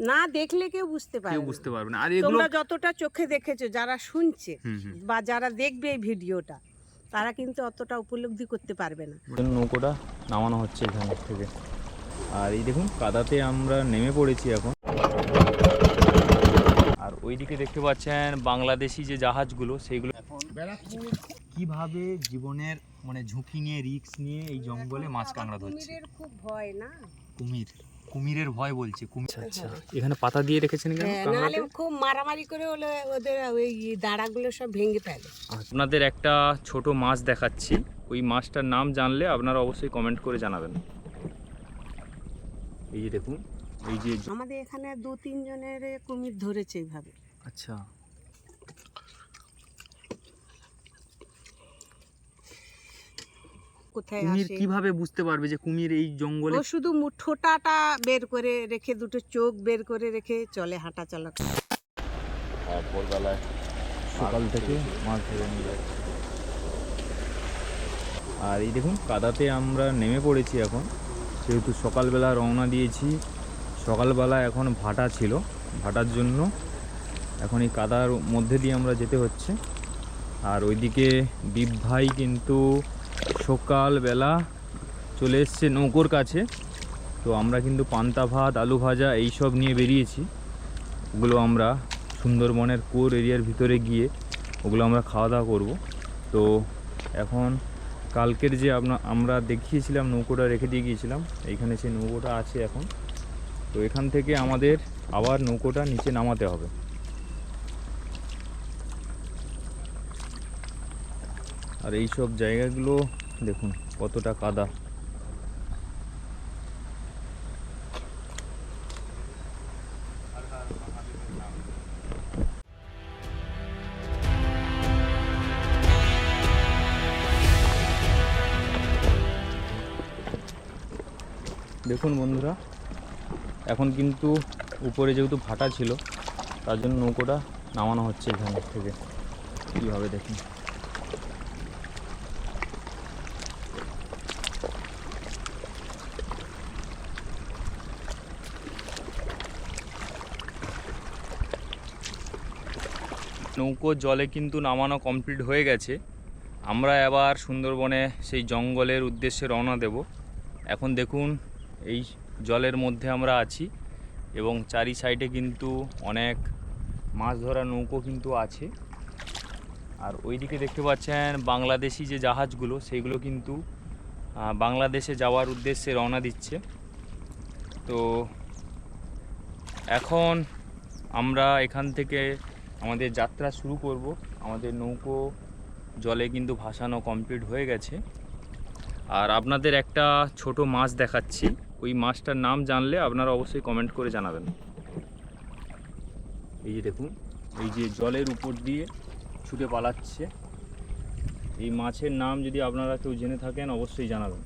না দেখলে কেউ বুঝতে কেউ পারবে না। বুঝতে পারবে না। আর এগুলো তোমরা যতটা চোখে দেখেছ যারা শুনছে হুম হুম। বা যারা দেখবে এই ভিডিওটা তারা কিন্তু অতটা উপলব্ধি করতে পারবে না। নৌকোটা নামানো হচ্ছে এখান থেকে। আর এই দেখুন কাদাতে আমরা নেমে পড়েছি এখন। আর ওইদিকে দেখতে পাচ্ছেন বাংলাদেশি যে জাহাজগুলো সেইগুলো কীভাবে জীবনের মানে ঝুঁকি নিয়ে রিস্ক নিয়ে এই জঙ্গলে মাছ কাঁকড়া ধরছে? কুমিরের খুব ভয় না? কুমির। কুমিরের ভয় বলছে কুমির আচ্ছা এখানে পাতা দিয়ে রেখেছেন কেন? নালে নাহলে খুব মারামারি করে হলে ওদের ওই দাঁড়াগুলো সব ভেঙে ফেলে। আপনাদের একটা ছোট মাছ দেখাচ্ছি। ওই মাছটার নাম জানলে আপনারা অবশ্যই কমেন্ট করে জানাবেন। এই যে দেখুন এই যে আমাদের এখানে দু তিন জনের কুমির ধরেছে এইভাবে। আচ্ছা। কোথায় কুমির আসে? কীভাবে বুঝতে পারবে যে কুমির এই জঙ্গলে ও শুধু মু- ঠোঁটাটা বের করে রেখে দুটো চোখ বের করে রেখে চলে হাঁটা চলা। সকাল থেকে মাছ ধরে নিয়ে যাচ্ছে আর এই দেখুন কাদাতে আমরা নেমে পড়েছি এখন। সেহেতু সকালবেলা রওনা দিয়েছি সকালবেলা এখন ভাটা ছিল। ভাটার জন্য এখন এই কাদার মধ্যে দিয়ে আমরা যেতে হচ্ছে। আর ওইদিকে দীপ ভাই কিন্তু সকালবেলা চলে এসছে নৌকোর কাছে। তো আমরা কিন্তু পান্তা ভাত, আলু ভাজা এইসব নিয়ে বেরিয়েছি। ওগুলো আমরা সুন্দরবনের কোর এরিয়ার ভিতরে গিয়ে ওগুলো আমরা খাওয়া দাওয়া করব। তো এখন কালকের যে আপনা, আমরা দেখিয়েছিলাম নৌকোটা রেখে দিয়ে গিয়েছিলাম, এইখানে সেই নৌকোটা আছে এখন। তো এখান থেকে আমাদের আবার নৌকোটা নিচে নামাতে হবে। আর এই সব জায়গাগুলো দেখুন, কতটা কাদা। দেখুন বন্ধুরা, এখন কিন্তু উপরে যেহেতু ভাটা ছিল, তার জন্য নৌকোটা নামানো হচ্ছে এখান থেকে। কীভাবে দেখুন। নৌকো জলে কিন্তু নামানো কমপ্লিট হয়ে গেছে। আমরা এবার সুন্দরবনে সেই জঙ্গলের উদ্দেশ্যে রওনা দেব। এখন দেখুন, এই জলের মধ্যে আমরা আছি এবং চারি সাইডে কিন্তু অনেক মাছ ধরা নৌকো কিন্তু আছে। আর ওইদিকে দেখতে পাচ্ছেন বাংলাদেশি যে জাহাজগুলো সেইগুলো কিন্তু বাংলাদেশে যাওয়ার উদ্দেশ্যে রওনা দিচ্ছে। তো এখন আমরা এখান থেকে আমাদের যাত্রা শুরু করব। আমাদের নৌকো, জলে কিন্তু ভাসানো কমপ্লিট হয়ে গেছে। আর আপনাদের একটা ছোট মাছ দেখাচ্ছি। ওই মাছটার নাম জানলে আপনারা অবশ্যই কমেন্ট করে জানাবেন। এই যে দেখুন, এই যে জলের উপর দিয়ে ছুটে পালাচ্ছে। এই মাছের নাম যদি আপনারা কেউ জেনে থাকেন, অবশ্যই জানাবেন।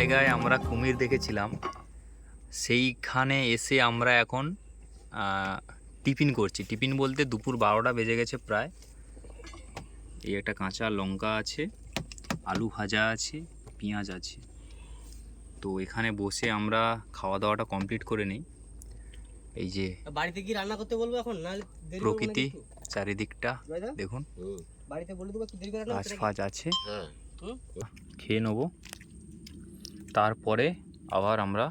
জায়গায় আমরা কুমির দেখেছিলাম। সেইখানে এসে আমরা এখন টিফিন করছি। টিফিন বলতে দুপুর বারোটা বেজে গেছে প্রায়। এই একটা কাঁচা লঙ্কা আছে আলু ভাজা আছে পেঁয়াজ আছে। তো এখানে বসে আমরা খাওয়া দাওয়াটা কমপ্লিট করে নিই। এই যে বাড়িতে কি রান্না করতে বলব এখন? করব প্রকৃতি চারিদিকটা দেখুন। বাড়িতে বলে দেবো গাছ ফাজ আছে। হুম? খেয়ে নেব। তারপরে আবার আমরা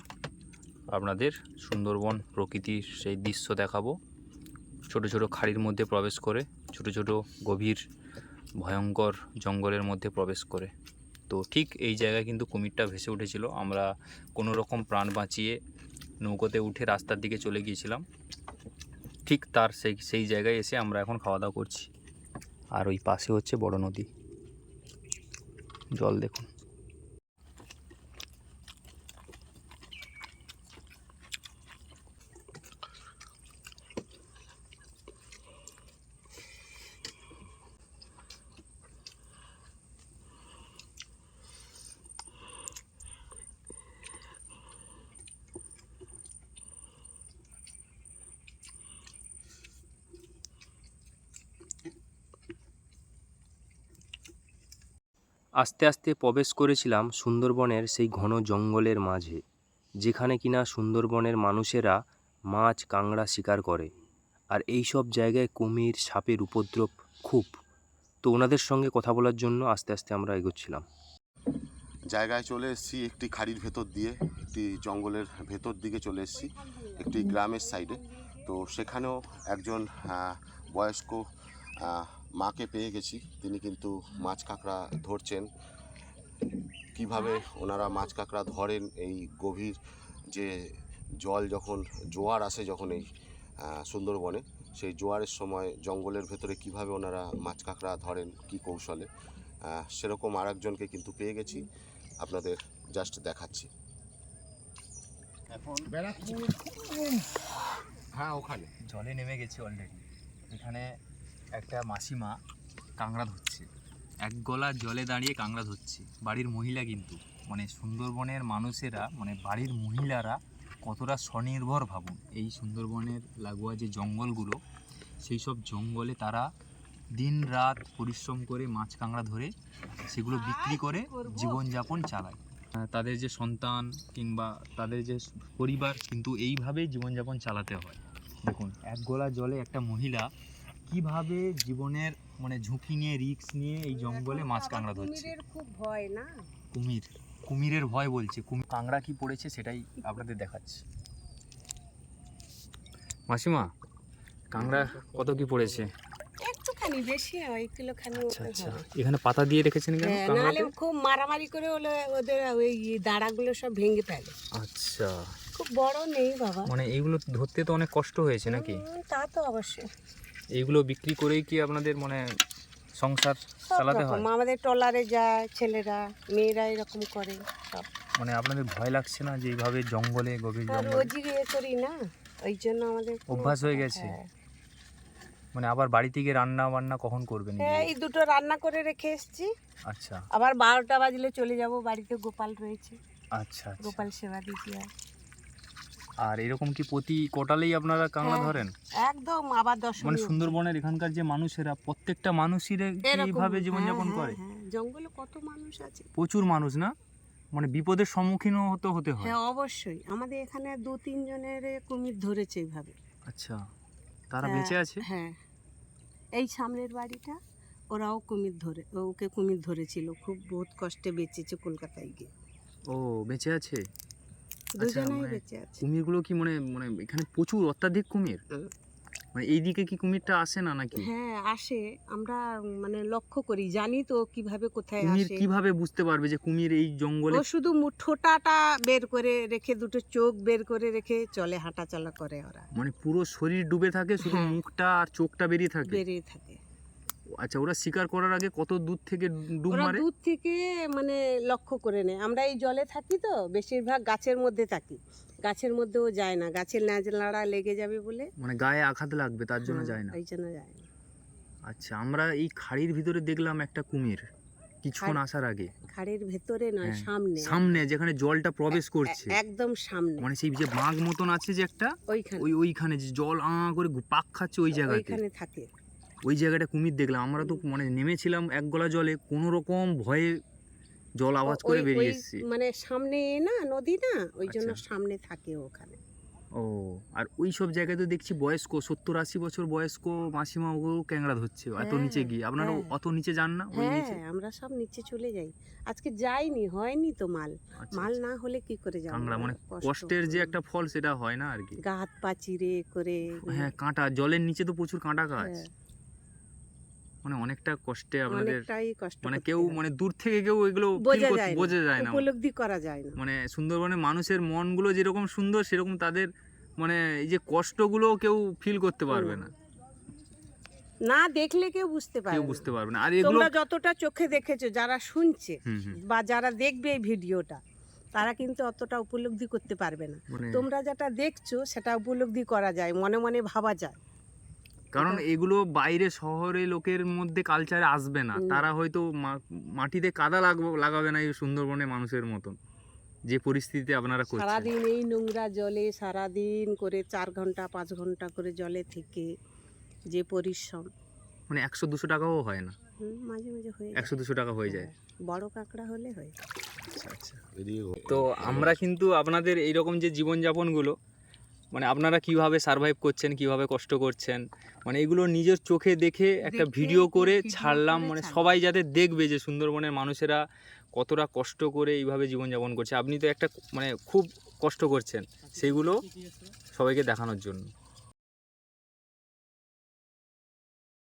আপনাদের সুন্দরবন প্রকৃতির সেই দৃশ্য দেখাবো। ছোট ছোট খাড়ির মধ্যে প্রবেশ করে, ছোট ছোট গভীর ভয়ঙ্কর জঙ্গলের মধ্যে প্রবেশ করে। তো ঠিক এই জায়গায় কিন্তু কুমিরটা ভেসে উঠেছিল। আমরা কোনো রকম প্রাণ বাঁচিয়ে নৌকোতে উঠে রাস্তার দিকে চলে গিয়েছিলাম। ঠিক তার সেই সেই জায়গায় এসে আমরা এখন খাওয়া দাওয়া করছি। আর ওই পাশে হচ্ছে বড় নদী। জল দেখুন। আস্তে আস্তে প্রবেশ করেছিলাম সুন্দরবনের সেই ঘন জঙ্গলের মাঝে, যেখানে কিনা সুন্দরবনের মানুষেরা মাছ কাঁংড়া শিকার করে। আর এই সব জায়গায় কুমির, সাপের উপদ্রব খুব। তো ওনাদের সঙ্গে কথা বলার জন্য আস্তে আস্তে আমরা এগোচ্ছিলাম। জায়গায় চলে এসেছি একটি খাড়ির ভেতর দিয়ে, একটি জঙ্গলের ভেতর দিকে চলে এসেছি, একটি গ্রামের সাইডে তো সেখানেও একজন বয়স্ক মাকে পেয়ে গেছি। তিনি কিন্তু মাছ কাঁকড়া ধরছেন। কীভাবে ওনারা মাছ কাঁকড়া ধরেন এই গভীর যে জল যখন জোয়ার আসে যখন এই সুন্দরবনে সেই জোয়ারের সময় জঙ্গলের ভেতরে কীভাবে ওনারা মাছ কাঁকড়া ধরেন কি কৌশলে সেরকম আর একজনকে কিন্তু পেয়ে গেছি। আপনাদের জাস্ট দেখাচ্ছি। এখন হ্যাঁ ওখানে। জলে নেমে গেছি অলরেডি এখানে একটা মাসিমা কাঁকড়া ধরছে। এক গলা জলে দাঁড়িয়ে কাঁকড়া ধরছে। বাড়ির মহিলা কিন্তু মানে সুন্দরবনের মানুষেরা মানে বাড়ির মহিলারা কতটা স্বনির্ভর ভাবুন। এই সুন্দরবনের লাগোয়া যে জঙ্গলগুলো সেই সব জঙ্গলে তারা দিন রাত পরিশ্রম করে মাছ কাঁকড়া ধরে সেগুলো বিক্রি করে জীবনযাপন চালায়। তাদের যে সন্তান কিংবা তাদের যে পরিবার কিন্তু এইভাবেই জীবনযাপন চালাতে হয়। দেখুন এক গোলা জলে একটা মহিলা কীভাবে জীবনের মানে ঝুঁকি নিয়ে রিস্ক নিয়ে এই জঙ্গলে মাছ কাঁকড়া ধরছে? কুমিরের খুব ভয় না? কুমির কুমিরের ভয় বলছে। কুমির কাঁকড়া কি পড়েছে সেটাই আপনাদের দেখাচ্ছি। মাসিমা কাঁকড়া কত কি পড়েছে? একটুখানি বেশি হয় কিলো খানি আচ্ছা। আচ্ছা এখানে পাতা দিয়ে রেখেছেন কেন নাহলে খুব মারামারি করে হলে ওদের ওই দাঁড়াগুলো সব ভেঙে ফেলে। আচ্ছা। খুব বড় নেই বাবা। মানে এইগুলো ধরতে তো অনেক কষ্ট হয়েছে নাকি? তা তো অবশ্যই। এইগুলো বিক্রি করেই কি আপনাদের মানে সংসার চালাতে হয়? আমাদের টলারে যায় ছেলেরা মেয়েরা এরকম করে সব। মানে আপনাদের ভয় লাগছে না যে এইভাবে জঙ্গলে গভীর জঙ্গলে জঙ্গল? রোজই ইয়ে করি না। ওই জন্য আমাদের অভ্যাস হয়ে গেছে? হ্যাঁ। মানে আবার বাড়ি থেকে রান্না বান্না কখন করবেন? হ্যাঁ এই দুটো রান্না করে রেখে এসেছি। আচ্ছা। আবার বারোটা বাজলে চলে যাব বাড়িতে গোপাল রয়েছে। আচ্ছা আচ্ছা। গোপাল সেবা দিতে হয় আর এরকম কি প্রতি কোটালেই আপনারা কাঁকড়া হ্যাঁ, ধরেন? একদম আবার দশমী। মানে সুন্দরবনের এখানকার যে মানুষেরা প্রত্যেকটা মানুষই এইভাবে জীবনযাপন হ্যাঁ, করে। হ্যাঁ, হ্যাঁ। জঙ্গলে কত মানুষ আছে? প্রচুর মানুষ না? মানে বিপদের সম্মুখীনও হতে হতে হয়। হ্যাঁ অবশ্যই। আমাদের এখানে দু তিনজনের কুমির ধরেছে এইভাবে। আচ্ছা তারা হ্যাঁ, বেঁচে আছে? হ্যাঁ। এই সামনের বাড়িটা ওরাও কুমির ধরে ওকে কুমির ধরেছিল। খুব বহুত কষ্টে বেঁচেছে কলকাতায় গিয়ে। ও বেঁচে আছে? দুজনেই মানে বেঁচে আছে। কুমিরগুলো কি মানে মানে এখানে প্রচুর অত্যাধিক কুমির। মানে এইদিকে কি কুমিরটা আসে না নাকি? হ্যাঁ আসে। আমরা মানে লক্ষ্য করি জানি তো কীভাবে কোথায় কুমির কীভাবে বুঝতে পারবে যে কুমির এই জঙ্গলে ও শুধু ঠোঁটাটা বের করে রেখে দুটো চোখ বের করে রেখে চলে হাঁটা চলা করে ওরা। মানে পুরো শরীর ডুবে থাকে শুধু হ্যাঁ। মুখটা আর চোখটা বেরিয়ে থাকে? বেরিয়ে থাকে। আচ্ছা ওরা শিকার করার আগে কত দূর থেকে ডুব মারে? দূর থেকে মানে লক্ষ্য করে নেয়। আমরা এই জলে থাকি তো বেশিরভাগ গাছের মধ্যে থাকি। গাছের মধ্যেও যায় না। গাছের ন্যাজ লাড়া লেগে যাবে বলে। মানে গায়ে আঘাত লাগবে তার জন্য যায় না। ওই জন্য যায় না। আচ্ছা আমরা এই খাড়ির ভিতরে দেখলাম একটা কুমির কিছুক্ষণ আসার আগে। খাড়ের ভেতরে নয় হ্যাঁ, সামনে। সামনে যেখানে জলটা প্রবেশ করছে। একদম সামনে। মানে সেই যে বাঘ মতন আছে যে একটা ওইখানে। ওই ওইখানে যে জল আ করে পাক খাচ্ছে ওই জায়গাতে। ওইখানে থাকে। ওই জায়গাটা কুমির দেখলাম। আমরা তো মানে নেমেছিলাম এক গলা জলে কোনো রকম ভয়ে জল আওয়াজ করে বেরিয়ে এসেছি। মানে সামনে না নদী না? ওই জন্য আচ্ছা। সামনে থাকে ওখানে। ও আর ওই সব জায়গায় তো দেখছি বয়স্ক সত্তর আশি বছর বয়স্ক মাসিমা ও ক্যাংড়া ধরছে এত হ্যাঁ, নিচে গিয়ে। আপনারা হ্যাঁ। অত নিচে যান না? ওই নিচে? হ্যাঁ আমরা সব নিচে চলে যাই। আজকে যাইনি হয়নি তো মাল। আচ্ছা, মাল আচ্ছা। না হলে কি করে যাব? কাঁকড়া মানে কষ্টের যে একটা ফল সেটা হয় না আর কি। গা হাত পা চিরে করে হ্যাঁ কাঁটা জলের নিচে তো প্রচুর কাঁটা গাছ। মানে অনেকটা কষ্টে আপনাদের মানে কেউ মানে দূর থেকে কেউ এগুলো বোঝা যায় না উপলব্ধি করা যায় না। মানে সুন্দরবনের মানুষের মনগুলো যেরকম সুন্দর সেরকম তাদের মানে এই যে কষ্টগুলো কেউ ফিল করতে পারবে না। না দেখলে কেউ বুঝতে পারবে বুঝতে পারবে না। আর এগুলো তোমরা যতটা চোখে দেখেছ যারা শুনছে বা যারা দেখবে এই ভিডিওটা তারা কিন্তু অতটা উপলব্ধি করতে পারবে না। মানে তোমরা যেটা দেখছ সেটা উপলব্ধি করা যায় মনে মনে ভাবা যায়। কারণ এগুলো বাইরে শহরে লোকের মধ্যে কালচারে আসবে না। তারা হয়তো মা- মাটিতে কাদা লাগাবো লাগাবে না এই সুন্দরবনে মানুষের মতন। যে পরিস্থিতিতে আপনারা সারাদিন এই নোংরা জলে সারাদিন করে চার ঘণ্টা পাঁচ ঘণ্টা করে জলে থেকে যে পরিশ্রম। মানে একশো দুশো টাকাও হয় না। মাঝে মাঝে হয়ে একশো দুশো টাকা হয়ে যায়। বড় কাঁকড়া হলে হয় আচ্ছা আচ্ছা। তো আমরা কিন্তু আপনাদের এইরকম যে জীবনযাপনগুলো মানে আপনারা কীভাবে সারভাইভ করছেন কীভাবে কষ্ট করছেন? মানে এগুলো নিজের চোখে দেখে একটা ভিডিও করে ছাড়লাম মানে সবাই যাতে দেখবে যে সুন্দরবনের মানুষেরা কতটা কষ্ট করে এইভাবে জীবনযাপন করছে। আপনি তো একটা মানে খুব কষ্ট করছেন সেইগুলো সবাইকে দেখানোর জন্য।